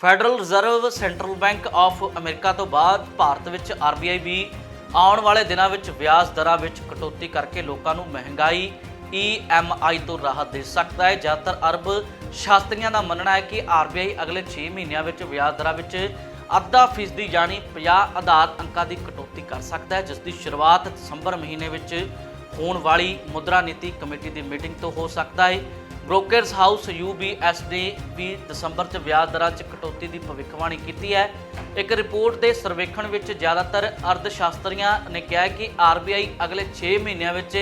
Federal reserve central bank of America ਤੋਂ ਬਾਅਦ ਭਾਰਤ ਵਿੱਚ ਆਰਬੀਆਈ ਵੀ ਆਉਣ ਵਾਲੇ ਦਿਨਾਂ ਵਿੱਚ ਵਿਆਜ ਦਰਾਂ ਵਿੱਚ ਕਟੌਤੀ ਕਰਕੇ ਲੋਕਾਂ ਨੂੰ ਮਹਿੰਗਾਈ EMI ਤੋਂ ਰਾਹਤ ਦੇ ਸਕਦਾ ਹੈ। ਜ਼ਿਆਦਾਤਰ ਅਰਬ ਸ਼ਾਸਤਰੀਆਂ ਦਾ ਮੰਨਣਾ ਹੈ ਕਿ ਆਰਬੀਆਈ ਅਗਲੇ 6 ਮਹੀਨਿਆਂ ਵਿੱਚ ਵਿਆਜ ਦਰਾਂ ਵਿੱਚ ਅੱਧਾ ਫੀਸਦੀ ਯਾਨੀ 50 ਆਧਾਰ ਅੰਕਾਂ ਦੀ ਕਟੌਤੀ ਕਰ ਸਕਦਾ ਹੈ ਜਿਸ ਦੀ ਸ਼ੁਰੂਆਤ ਦਸੰਬਰ ਮਹੀਨੇ ਵਿੱਚ ਹੋਣ ਵਾਲੀ ਮੁਦਰਾ ਨੀਤੀ ਕਮੇਟੀ ਦੀ ਮੀਟਿੰਗ ਤੋਂ ਹੋ ਸਕਦਾ ਹੈ। ਬ੍ਰੋਕਰਸ ਹਾਊਸ UBS ਨੇ ਵੀ ਦਸੰਬਰ 'ਚ ਵਿਆਜ ਦਰਾਂ 'ਚ ਕਟੌਤੀ ਦੀ ਭਵਿੱਖਬਾਣੀ ਕੀਤੀ ਹੈ। ਇੱਕ ਰਿਪੋਰਟ ਦੇ ਸਰਵੇਖਣ ਵਿੱਚ ਜ਼ਿਆਦਾਤਰ ਅਰਧ ਸ਼ਾਸਤਰੀਆਂ ਨੇ ਕਿਹਾ ਹੈ ਕਿ RBI ਅਗਲੇ 6 ਮਹੀਨਿਆਂ ਵਿੱਚ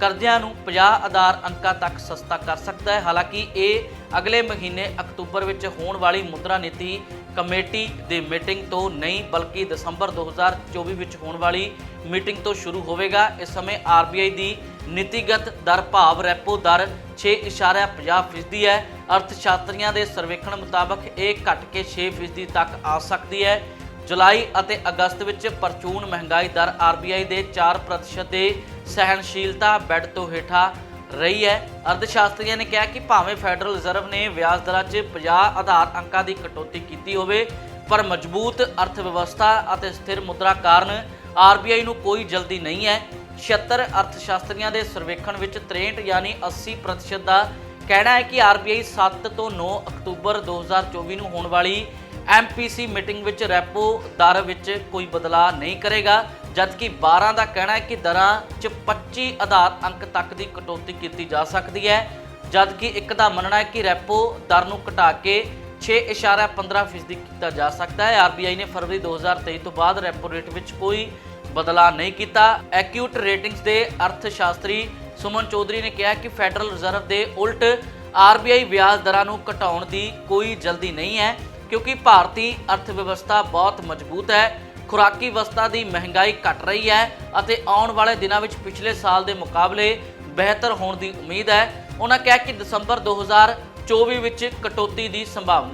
ਕਰਜ਼ਿਆਂ ਨੂੰ 50 ਆਧਾਰ ਅੰਕਾਂ ਤੱਕ ਸਸਤਾ ਕਰ ਸਕਦਾ ਹੈ। ਹਾਲਾਂਕਿ ਇਹ ਅਗਲੇ ਮਹੀਨੇ ਅਕਤੂਬਰ ਵਿੱਚ ਹੋਣ ਵਾਲੀ ਮੁਦਰਾ ਨੀਤੀ ਕਮੇਟੀ ਦੀ ਮੀਟਿੰਗ ਤੋਂ ਨਹੀਂ, ਬਲਕਿ ਦਸੰਬਰ 2024 ਵਿੱਚ ਹੋਣ ਵਾਲੀ ਮੀਟਿੰਗ ਤੋਂ ਸ਼ੁਰੂ ਹੋਵੇਗਾ। ਇਸ ਸਮੇਂ RBI ਦੀ ਨੀਤੀਗਤ ਦਰ ਭਾਵ ਰੈਪੋ ਦਰ 6.50 ਫੀਸਦੀ ਹੈ। ਅਰਥਸ਼ਾਸਤਰੀਆਂ ਦੇ ਸਰਵੇਖਣ ਮੁਤਾਬਕ ਇਹ ਘਟ ਕੇ 6 ਫੀਸਦੀ ਤੱਕ ਆ ਸਕਦੀ ਹੈ। ਜੁਲਾਈ ਅਤੇ ਅਗਸਤ ਵਿੱਚ ਪਰਚੂਨ ਮਹਿੰਗਾਈ ਦਰ RBI ਦੇ 4% ਦੇ ਸਹਿਣਸ਼ੀਲਤਾ ਬੈੱਡ ਤੋਂ ਹੇਠਾਂ ਰਹੀ ਹੈ। ਅਰਥਸ਼ਾਸਤਰੀਆਂ ਨੇ ਕਿਹਾ ਕਿ ਭਾਵੇਂ ਫੈਡਰਲ ਰਿਜ਼ਰਵ ਨੇ ਵਿਆਜ ਦਰਾਂ 'ਚ 50 ਆਧਾਰ ਅੰਕਾਂ ਦੀ ਕਟੌਤੀ ਕੀਤੀ ਹੋਵੇ, ਪਰ ਮਜ਼ਬੂਤ ਅਰਥ ਵਿਵਸਥਾ ਅਤੇ ਸਥਿਰ ਮੁਦਰਾ ਕਾਰਨ RBI ਨੂੰ ਕੋਈ ਜਲਦੀ ਨਹੀਂ ਹੈ। 76 ਅਰਥਸ਼ਾਸਤਰੀਆਂ ਦੇ ਸਰਵੇਖਣ ਵਿੱਚ 63 ਯਾਨੀ 80% ਦਾ ਕਹਿਣਾ ਹੈ ਕਿ RBI 7 ਤੋਂ 9 ਅਕਤੂਬਰ 2024 ਨੂੰ ਹੋਣ ਵਾਲੀ MPC ਮੀਟਿੰਗ ਵਿੱਚ ਰੈਪੋ ਦਰ ਵਿੱਚ ਕੋਈ ਬਦਲਾਅ ਨਹੀਂ ਕਰੇਗਾ, ਜਦਕਿ 12 ਦਾ ਕਹਿਣਾ ਹੈ ਕਿ ਦਰਾਂ 'ਚ 25 ਆਧਾਰ ਅੰਕ ਤੱਕ ਦੀ ਕਟੌਤੀ ਕੀਤੀ ਜਾ ਸਕਦੀ ਹੈ, ਜਦਕਿ ਇੱਕ ਦਾ ਮੰਨਣਾ ਹੈ ਕਿ ਰੈਪੋ ਦਰ ਨੂੰ ਘਟਾ ਕੇ 6.15% ਫੀਸਦੀ ਕੀਤਾ ਜਾ ਸਕਦਾ ਹੈ। ਆਰਬੀਆਈ ਨੇ ਫਰਵਰੀ 2023 ਤੋਂ ਬਾਅਦ ਰੈਪੋ ਰੇਟ ਵਿੱਚ ਕੋਈ ਬਦਲਾਅ ਨਹੀਂ ਕੀਤਾ। ਐਕਿਊਟ ਰੇਟਿੰਗਸ ਦੇ ਅਰਥ ਸ਼ਾਸਤਰੀ ਸੁਮਨ ਚੌਧਰੀ ਨੇ ਕਿਹਾ ਕਿ ਫੈਡਰਲ ਰਿਜ਼ਰਵ ਦੇ ਉਲਟ ਆਰਬੀਆਈ ਵਿਆਜ ਦਰਾਂ ਨੂੰ ਘਟਾਉਣ ਦੀ ਕੋਈ ਜਲਦੀ ਨਹੀਂ ਹੈ, ਕਿਉਂਕਿ ਭਾਰਤੀ ਅਰਥ ਵਿਵਸਥਾ ਬਹੁਤ ਮਜ਼ਬੂਤ ਹੈ। ਖੁਰਾਕੀ ਵਸਤਾਂ ਦੀ ਮਹਿੰਗਾਈ ਘਟ ਰਹੀ ਹੈ ਅਤੇ ਆਉਣ ਵਾਲੇ ਦਿਨਾਂ ਵਿੱਚ ਪਿਛਲੇ ਸਾਲ ਦੇ ਮੁਕਾਬਲੇ ਬਿਹਤਰ ਹੋਣ ਦੀ ਉਮੀਦ ਹੈ। ਉਹਨਾਂ ਕਿਹਾ ਕਿ ਦਸੰਬਰ 2024 ਵਿੱਚ ਕਟੌਤੀ ਦੀ ਸੰਭਾਵਨਾ ਹੈ।